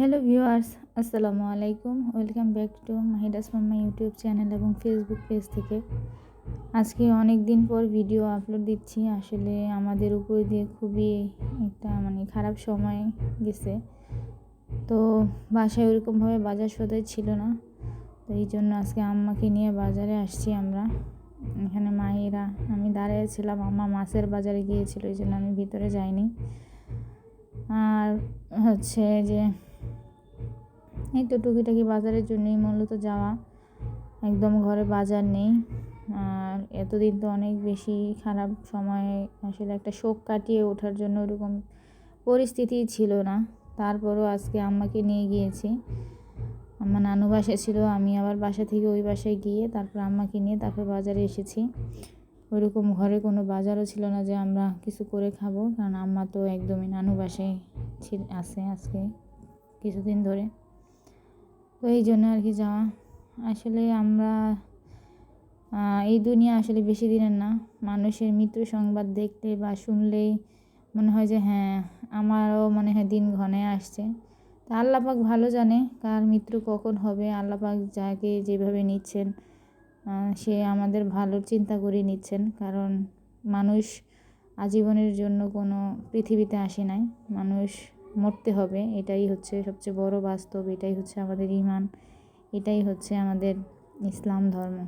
Hello viewers, আসসালামু আলাইকুম। Welcome back to Mahidas mamma YouTube channel এবং ফেসবুক পেজ থেকে। আজকে অনেক দিন পর ভিডিও আপলোড দিচ্ছি। আসলে আমাদের উপর দিয়ে খুবই একটা মানে খারাপ সময় গেছে। তো বাসায় ওরকমভাবে বাজার সদাই ছিল না। তো এই জন্য আজকে আম্মাকে নিয়ে বাজারে আসছি আমরা। এখানে মায়েরা, আমি দাঁড়িয়েছিলাম আম্মা মাছের বাজারে গিয়েছিল, এই জন্য আমি ভিতরে যাইনি। আর হচ্ছে যে এই তো টুকিটাকি বাজারের জন্যই মূলত যাওয়া। একদম ঘরে বাজার নেই। আর এতদিন তো অনেক বেশি খারাপ সময়, আসলে একটা শোক কাটিয়ে ওঠার জন্য ওরকম পরিস্থিতি ছিল না। তারপরও আজকে আম্মাকে নিয়ে গিয়েছি। আমার নানু বাসা ছিল, আমি আবার বাসা থেকে ওই বাসায় গিয়ে তারপর আম্মাকে নিয়ে তারপর বাজারে এসেছি। ওইরকম ঘরে কোনো বাজারও ছিল না যে আমরা কিছু করে খাব, কারণ আম্মা তো একদমই নানু বাসায় আছে আজকে কিছুদিন ধরে। এই জন্য আর কি যাওয়া। আসলে আমরা এই দুনিয়া আসলে বেশি দিনের না। মানুষের মৃত্যু সংবাদ দেখলে বা শুনলেই মনে হয় যে হ্যাঁ আমারও মনে হয় দিন ঘনে আসছে। তা আল্লাপাক ভালো জানে কার মৃত্যু কখন হবে। আল্লাপাক যাকে যেভাবে নিচ্ছেন সে আমাদের ভালোর চিন্তা করে নিচ্ছেন। কারণ মানুষ আজীবনের জন্য কোনো পৃথিবীতে আসে নাই। মানুষ মরতে হবে, এটাই হচ্ছে সবচেয়ে বড় বাস্তব, এটাই হচ্ছে আমাদের ইমান এটাই হচ্ছে আমাদের ইসলাম ধর্ম।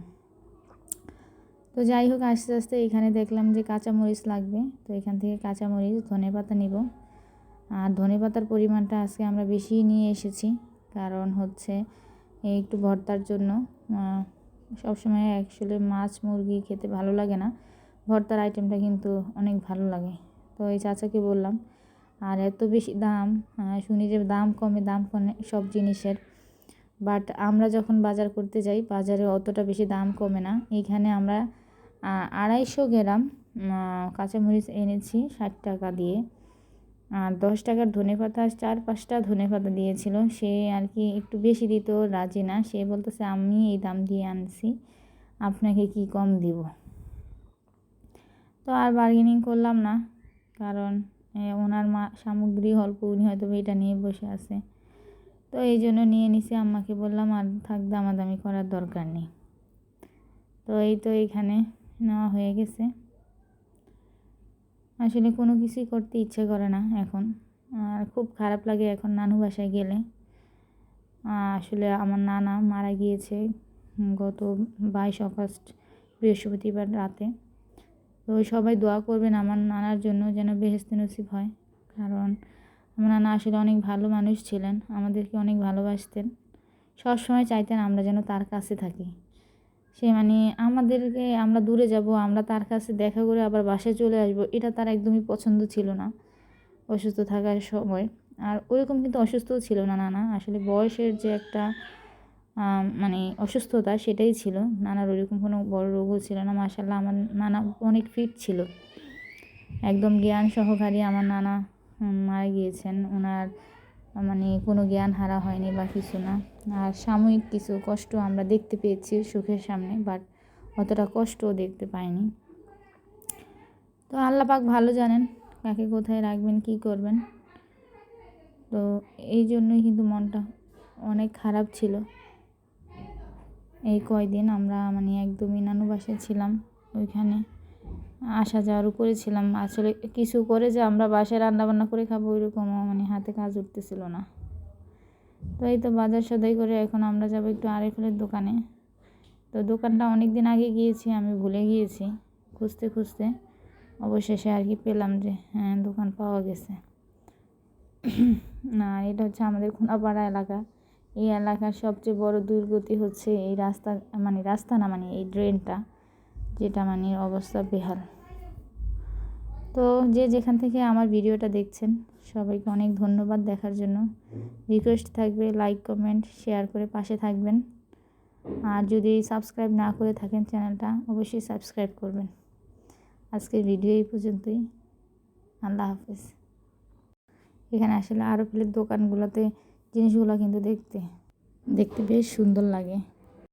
তো যাই হোক, আস্তে আস্তে এখানে দেখলাম যে কাঁচামরিচ লাগবে, তো এখান থেকে কাঁচামরিচ, ধনে পাতা নিব। আর ধনে পাতার পরিমাণটা আজকে আমরা বেশি নিয়ে এসেছি, কারণ হচ্ছে একটু ভর্তার জন্য সবসময় অ্যাকচুয়ালি মাছ মুরগি খেতে ভালো লাগে না, ভর্তার আইটেমটা কিন্তু অনেক ভালো লাগে। তো এই চাচাকে বললাম আর এত বেশি দাম শুনি যে দাম কমে দাম কমে সব জিনিসের। বাট আমরা যখন বাজার করতে যাই, বাজারে অতটা বেশি দাম কমে না। এখানে আমরা আড়াইশো গ্রাম কাঁচামরিচ এনেছি ষাট টাকা দিয়ে। আর দশ টাকার ধনে পাতা চার পাঁচটা ধনে পাতা দিয়েছিল। সে আর কি একটু বেশি দিত, রাজি না। সে বলতেছে, আমি এই দাম দিয়ে আনছি। আপনাকে কি কম দিব? তো আর বার্গেনিং করলাম না, কারণ ওনার মা, সামগ্রী অল্প উনি হয়তো এটা নিয়ে বসে আছে। তো এই জন্য নিয়ে নিছি, আম্মাকে বললাম, আর থাক, দামাদামি করার দরকার নেই। তো এই তো এখানে নেওয়া হয়ে গেছে। আসলে কোনো কিছুই করতে ইচ্ছে করে না এখন। আর খুব খারাপ লাগে এখন নানু বাসায় গেলে। আসলে আমার নানা মারা গিয়েছে গত বাইশ আগস্ট বৃহস্পতিবার রাতে। তো সবাই দোয়া করবেন আমার নানার জন্য যেন বেহেস্তে নসিব হয়। কারণ আমার নানা আসলে অনেক ভালো মানুষ ছিলেন, আমাদেরকে অনেক ভালোবাসতেন। সবসময় চাইতেন আমরা যেন তার কাছে থাকি। সে মানে আমাদেরকে আমরা দূরে যাব, আমরা তার কাছে দেখা করে আবার বাসায় চলে আসব, এটা তার একদমই পছন্দ ছিল না। অসুস্থ থাকার সময়। আর ওইরকম কিন্তু অসুস্থও ছিল না নানা। আসলে বয়সের যে একটা মানে অসুস্থতা সেটাই ছিল। নানার ওইরকম কোনো বড় রোগও ছিল না। মাসাল্লাহ আমার নানা অনেক ফিট ছিল। একদম জ্ঞান সহকারী আমার নানা মারা গিয়েছেন। ওনার মানে কোনো জ্ঞান হারা হয়নি বা কিছু না। আর সাময়িক কিছু কষ্ট আমরা দেখতে পেয়েছি সুখের সামনে বাট অতটা কষ্টও দেখতে পাইনি। তো আল্লাপাক ভালো জানেন কাকে কোথায় রাখবেন, কি করবেন। তো এই জন্যই কিন্তু মনটা অনেক খারাপ ছিল। এই কয়দিন আমরা মানে একদমই নানু বাসায় ছিলাম, ওইখানে আসা যাওয়ার করেছিলাম। আসলে কিছু করে যে আমরা বাসায় রান্নাবান্না করে খাব ওইরকমও মানে হাতে কাজ উঠতেছিল না। তো এই তো বাজার সদাই করে এখন আমরা যাব একটু আরেফেলের দোকানে। তো দোকানটা অনেক দিন আগে গিয়েছি, আমি ভুলে গিয়েছি। খুঁজতে খুঁজতে অবশেষে আর কি পেলাম যে হ্যাঁ দোকান পাওয়া গেছে। না এটা হচ্ছে আমাদের খুনাপাড়া এলাকা। এই এলাকার সবচেয়ে বড় দুর্গতি হচ্ছে এই রাস্তা মানে রাস্তা না মানে এই ড্রেনটা, যেটা মানে অবস্থা বেহাল। তো যে যেখান থেকে আমার ভিডিওটা দেখছেন, সবাইকে অনেক ধন্যবাদ দেখার জন্য। রিকোয়েস্ট থাকবে লাইক, কমেন্ট, শেয়ার করে পাশে থাকবেন। আর যদি সাবস্ক্রাইব না করে থাকেন চ্যানেলটা, অবশ্যই সাবস্ক্রাইব করবেন। আজকের ভিডিও এই পর্যন্তই। আল্লাহ হাফেজ। এখানে আসলে আরও প্লের দোকানগুলোতে জিনিসগুলো কিন্তু দেখতে দেখতে বেশ সুন্দর লাগে।